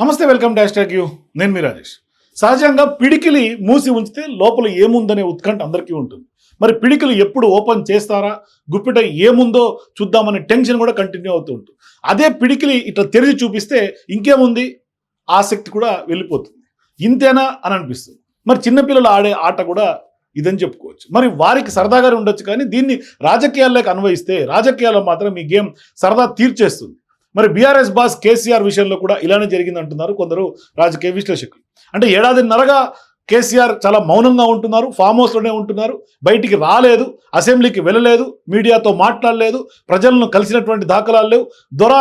నమస్తే welcome dash tag you. నేను మీ రాజేష్. సహజంగా పిడికిలి మూసి ఉంచితే లోపల ఏముందనే ఉత్కంఠ అందరికీ ఉంటుంది. మరి పిడికిలు ఎప్పుడు ఓపెన్ చేస్తారా? గుప్పిట ఏముందో చూద్దామనే టెన్షన్ కూడా కంటిన్యూ అవుతూ ఉంటుంది. అదే పిడికిలి ఇట్లా తెరిచి చూపిస్తే ఇంకేముంది? ఆసక్తి కూడా వెళ్ళిపోతుంది. ఇంతేనా అని అనిపిస్తుంది. మరి చిన్నపిల్లలు ఆడే ఆట కూడా ఇదని చెప్పుకోవచ్చు. మరి వారికి సరదాగానే ఉండొచ్చు కానీ దీన్ని రాజకీయాల్లోకి అన్వయిస్తే రాజకీయాల్లో మాత్రం ఈ గేమ్ సరదా తీర్చేస్తుంది. మరి బీఆర్ఎస్ బాస్ కేసీఆర్ విషయంలో కూడా ఇలానే జరిగింది అంటున్నారు కొందరు రాజకీయ విశ్లేషకులు. అంటే ఏడాదిన్నరగా కేసీఆర్ చాలా మౌనంగా ఉంటున్నారు ఫామ్ హౌస్లోనే ఉంటున్నారు బయటికి రాలేదు అసెంబ్లీకి వెళ్ళలేదు మీడియాతో మాట్లాడలేదు ప్రజలను కలిసినటువంటి దాఖలాలు లేవు దొర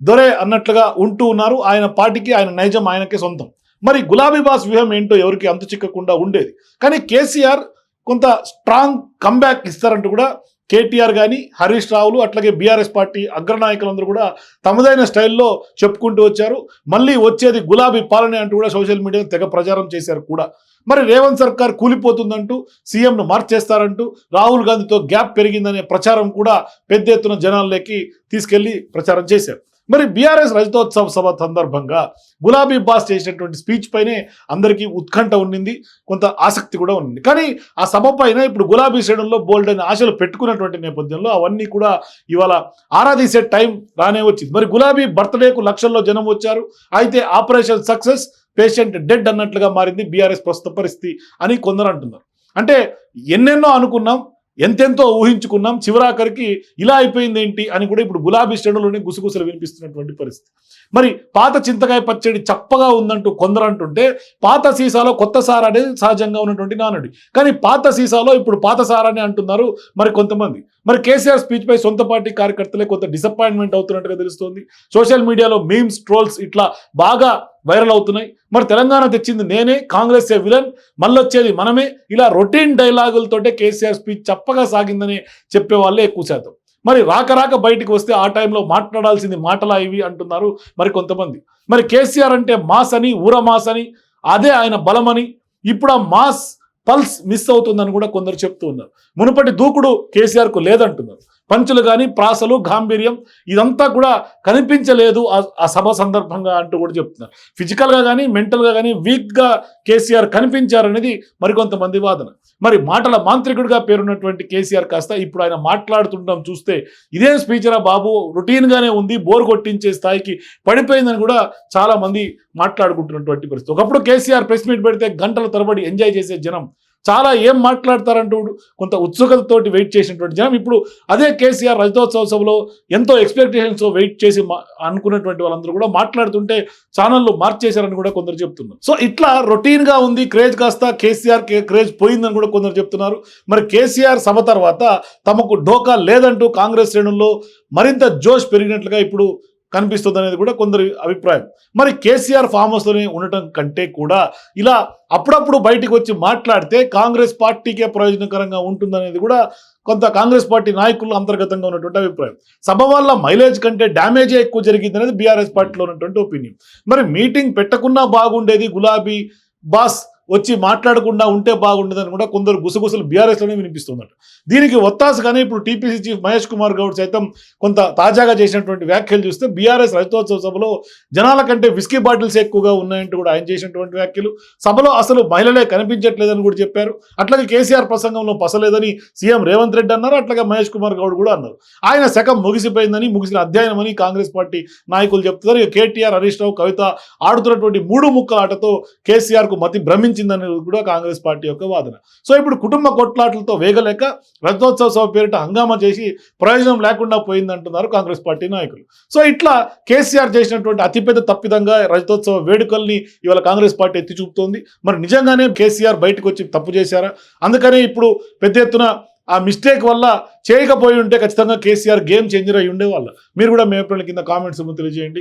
దొరే అన్నట్లుగా ఉంటూ ఉన్నారు ఆయన పార్టీకి ఆయన నైజం ఆయనకే సొంతం. మరి గులాబీ బాస్ వ్యూహం ఏంటో ఎవరికి అంతు చిక్కకుండా ఉండేది. కానీ కేసీఆర్ కొంత స్ట్రాంగ్ కంబ్యాక్ ఇస్తారంటూ కూడా కేటీఆర్ కానీ హరీష్ రావులు అట్లాగే బీఆర్ఎస్ పార్టీ అగ్రనాయకులందరూ కూడా తమదైన స్టైల్లో చెప్పుకుంటూ వచ్చారు. మళ్ళీ వచ్చేది గులాబీ పాలనే అంటూ కూడా సోషల్ మీడియాలో తెగ ప్రచారం చేశారు కూడా. మరి రేవంత్ సర్కార్ కూలిపోతుందంటూ సీఎంను మార్చేస్తారంటూ రాహుల్ గాంధీతో గ్యాప్ పెరిగిందనే ప్రచారం కూడా పెద్ద ఎత్తున జనాల్లోకి తీసుకెళ్ళి ప్రచారం చేశారు. మరి బీఆర్ఎస్ రజతోత్సవ సభ సందర్భంగా గులాబీ బాస్ చేసినటువంటి స్పీచ్ పైనే అందరికీ ఉత్కంఠ ఉండింది కొంత ఆసక్తి కూడా ఉంది కానీ ఆ సభ పైన ఇప్పుడు గులాబీ శ్రేణుల్లో బోల్డ్ అనే ఆశలు పెట్టుకున్నటువంటి నేపథ్యంలో అవన్నీ కూడా ఇవాళ ఆరాధీసే టైం రానే వచ్చింది. మరి గులాబీ బర్త్డేకు లక్షల్లో జనం వచ్చారు అయితే ఆపరేషన్ సక్సెస్ పేషెంట్ డెడ్ అన్నట్లుగా మారింది బీఆర్ఎస్ ప్రస్తుత పరిస్థితి అని కొందరు అంటున్నారు. అంటే ఎన్నెన్నో అనుకున్నాం ఎంతెంతో ఊహించుకున్నాం చివరాఖరికి ఇలా అయిపోయింది ఏంటి అని కూడా ఇప్పుడు గులాబీ శ్రేణులోనే గుసగుసలు వినిపిస్తున్నటువంటి పరిస్థితి. మరి పాత చింతకాయ పచ్చడి చప్పగా ఉందంటూ కొందరు అంటుంటే పాత సీసాలో కొత్త సార అనేది సహజంగా ఉన్నటువంటి నానుడి. కానీ పాత సీసాలో ఇప్పుడు పాత సారానే అంటున్నారు మరి కొంతమంది. మరి కేసీఆర్ స్పీచ్ పై సొంత పార్టీ కార్యకర్తలే కొంత డిసప్పాయింట్మెంట్ అవుతున్నట్టుగా తెలుస్తోంది. సోషల్ మీడియాలో మీమ్స్ ట్రోల్స్ ఇట్లా బాగా వైరల్ అవుతున్నాయి. మరి తెలంగాణ తెచ్చింది నేనే కాంగ్రెస్ ఏ విలన్ మళ్ళొచ్చేది మనమే. ఇలా రొటీన్ డైలాగులతోటే కేసీఆర్ స్పీచ్ చప్పగా సాగిందని చెప్పే వాళ్ళే ఎక్కువ శాతం. మరి రాక రాక బయటికి వస్తే ఆ టైంలో మాట్లాడాల్సింది మాటలా ఇవి అంటున్నారు మరి కొంతమంది. మరి కేసీఆర్ అంటే మాస్ అని ఊర మాస్ అని అదే ఆయన బలమని ఇప్పుడు ఆ మాస్ పల్స్ మిస్ అవుతుందని కూడా కొందరు చెప్తూ ఉన్నారు. మునుపటి దూకుడు కేసీఆర్కు లేదంటున్నారు. పంచులు కానీ ప్రాసలు గాంభీర్యం ఇదంతా కూడా కనిపించలేదు ఆ- సభ సందర్భంగా అంటూ కూడా చెప్తున్నారు. ఫిజికల్గా కానీ మెంటల్గా కానీ వీక్గా కేసీఆర్ కనిపించారనేది మరికొంతమంది వాదన. మరి మాటల మాంత్రికుడిగా పేరున్నటువంటి కేసీఆర్ కాస్త ఇప్పుడు ఆయన మాట్లాడుతుండడం చూస్తే ఇదేం స్పీచరా బాబు రొటీన్గానే ఉంది బోర్ కొట్టించే స్థాయికి పడిపోయిందని కూడా చాలామంది మాట్లాడుకుంటున్నటువంటి పరిస్థితి. ఒకప్పుడు కేసీఆర్ ప్రెస్ మీట్ పెడితే గంటల తరబడి ఎంజాయ్ చేసే జనం చాలా ఏం మాట్లాడతారంటూ కొంత ఉత్సుకతతోటి వెయిట్ చేసినటువంటి జనం. ఇప్పుడు అదే కేసీఆర్ రజతోత్సవ సభలో ఎంతో ఎక్స్పెక్టేషన్స్ వెయిట్ చేసి మా- అనుకున్నటువంటి వాళ్ళందరూ కూడా మాట్లాడుతుంటే ఛానళ్ళు మార్చేశారని కూడా కొందరు చెప్తున్నారు. సో ఇట్లా రొటీన్గా ఉంది క్రేజ్ కాస్త కేసీఆర్ కే- క్రేజ్ పోయిందని కూడా కొందరు చెప్తున్నారు. మరి కేసీఆర్ సభ తర్వాత తమకు డోకా లేదంటూ కాంగ్రెస్ శ్రేణుల్లో మరింత జోష్ పెరిగినట్లుగా ఇప్పుడు కనిపిస్తుంది అనేది కూడా కొందరి అభిప్రాయం. మరి కేసీఆర్ ఫామ్ హౌస్లోనే ఉండటం కంటే కూడా ఇలా అప్పుడప్పుడు బయటికి వచ్చి మాట్లాడితే కాంగ్రెస్ పార్టీకే ప్రయోజనకరంగా ఉంటుందనేది కూడా కొంత కాంగ్రెస్ పార్టీ నాయకులు అంతర్గతంగా ఉన్నటువంటి అభిప్రాయం. సభ వల్ల మైలేజ్ కంటే డ్యామేజే ఎక్కువ జరిగింది అనేది బీఆర్ఎస్ పార్టీలో ఉన్నటువంటి ఒపీనియన్ మరి మీటింగ్ పెట్టకున్నా బాగుండేది గులాబీ బాస్ వచ్చి మాట్లాడకుండా ఉంటే బాగుండదని కూడా కొందరు గుసగుసలు బీఆర్ఎస్లోనే వినిపిస్తుందట. దీనికి ఒత్తాసుగానే ఇప్పుడు టీపీసీ చీఫ్ మహేష్ కుమార్ గౌడ్ సైతం కొంత తాజాగా చేసినటువంటి వ్యాఖ్యలు చూస్తే బీఆర్ఎస్ రజతోత్సవ సభలో జనాల కంటే విస్కీ బాటిల్స్ ఎక్కువగా ఉన్నాయంటూ కూడా ఆయన చేసినటువంటి వ్యాఖ్యలు. సభలో అసలు మహిళలే కనిపించట్లేదని కూడా చెప్పారు. అట్లాగే కేసీఆర్ ప్రసంగంలో పసలేదని సీఎం రేవంత్ రెడ్డి అన్నారు. అట్లాగే మహేష్ కుమార్ గౌడ్ కూడా అన్నారు. ఆయన శకం ముగిసిపోయిందని ముగిసిన అధ్యయనం అని కాంగ్రెస్ పార్టీ నాయకులు చెప్తున్నారు. కేటీఆర్ హరీష్ రావు కవిత ఆడుతున్నటువంటి మూడు ముక్కల ఆటతో కేసీఆర్కు మతి భ్రమించిందని కూడా కాంగ్రెస్ పార్టీ యొక్క వాదన. సో ఇప్పుడు కుటుంబ కొట్లాటలతో వేగలేక రజతోత్సవ సభ పేరిట హంగామా చేసి ప్రయోజనం లేకుండా పోయిందంటున్నారు కాంగ్రెస్ పార్టీ నాయకులు. సో ఇట్లా కేసీఆర్ చేసినటువంటి అతిపెద్ద తప్పిదంగా రజతోత్సవ వేడుకల్ని ఇవాళ కాంగ్రెస్ పార్టీ ఎత్తి చూపుతోంది. మరి నిజంగానే కేసీఆర్ బయటకు వచ్చి తప్పు చేశారా? అందుకనే ఇప్పుడు పెద్ద ఎత్తున ఆ మిస్టేక్ వల్ల చేయకపోయి ఉంటే ఖచ్చితంగా కేసీఆర్ గేమ్ చేంజర్ అయి ఉండేవాళ్ళ. మీరు కూడా మీ అభిప్రాయాల కింద కామెంట్స్ తెలియజేయండి.